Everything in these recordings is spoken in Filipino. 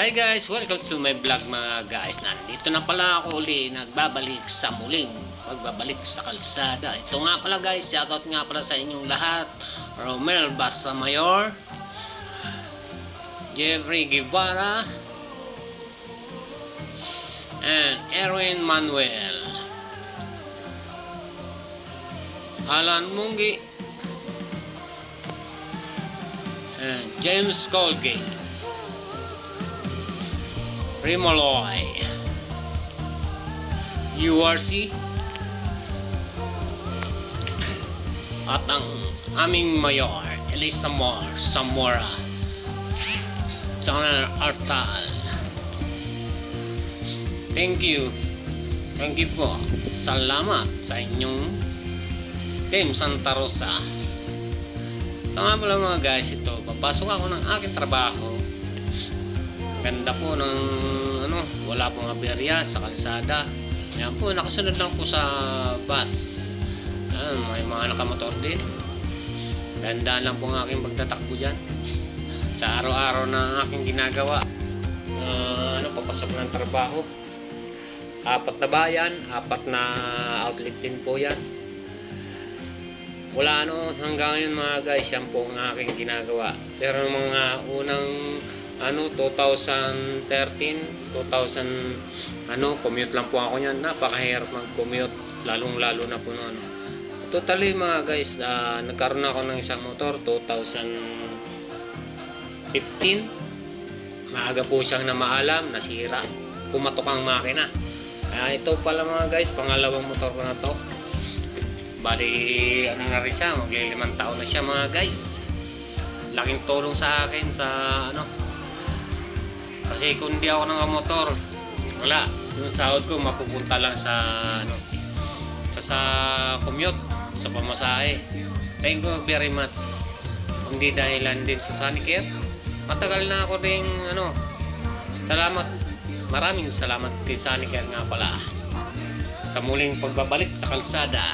Hi guys! Welcome to my vlog mga guys. Nandito na pala ako uli nagbabalik sa muling pagbabalik sa kalsada. Ito nga pala guys, shoutout nga pala sa inyong lahat. Romel Basamayor, Jeffrey Guevara, and Erwin Manuel. Alan Mungi, and James Colgate. Rimoloy URC at ang aming mayor Elisa Moore Zamora John Artal. Thank you. Thank you po. Salamat sa inyong Team Santa Rosa. Nga pala mga guys ito. Papasok ako ng aking trabaho Ganda po ng ano, wala pong aberya sa kalsada. Yan po, nakasunod lang po sa bus. Yan, may mga nakamotor din. Ganda lang po ang aking pagtatakbo dyan. Sa araw-araw na aking ginagawa. Ah, ano, papasok ng trabaho. Apat na bayan, apat na outlet din po yan. Wala ano, hanggang ngayon mga guys, yan po ang aking ginagawa. Pero mga unang ano 2013 2000 ano commute lang po ako niyan. Napakahirap mag-commute lalong lalo na po noon. Totally mga guys ah, nagkaroon ako ng isang motor 2015 maaga po siyang na maalam nasira. Kumatok ang makina. Kaya ito pala mga guys pangalawang motor ko na to. Bali ano na rin siya maglilimang taon na siya mga guys. Laking tulong sa akin sa ano kasi kung di ako motor wala. Yung sahod ko mapupunta lang sa ano sa, sa commute, sa pamasahe. Thank you very much. Hindi dahilan din sa Sanicare. Matagal na ako ding ano salamat. Maraming salamat kay Sanicare nga pala sa muling pagbabalik sa kalsada.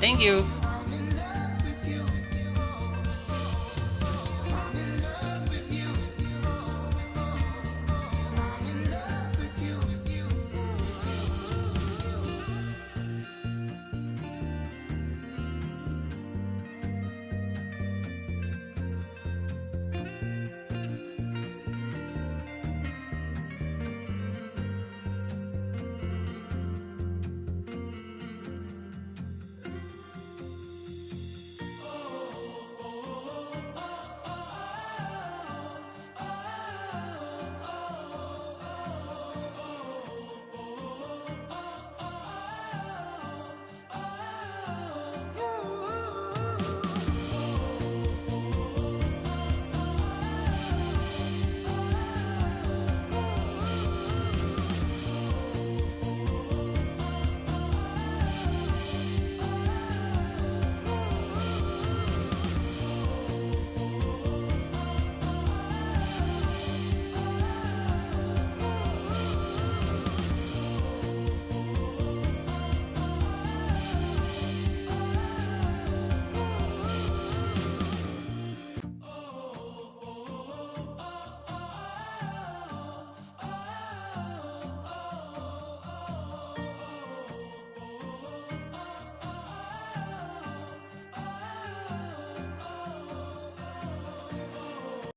Thank you.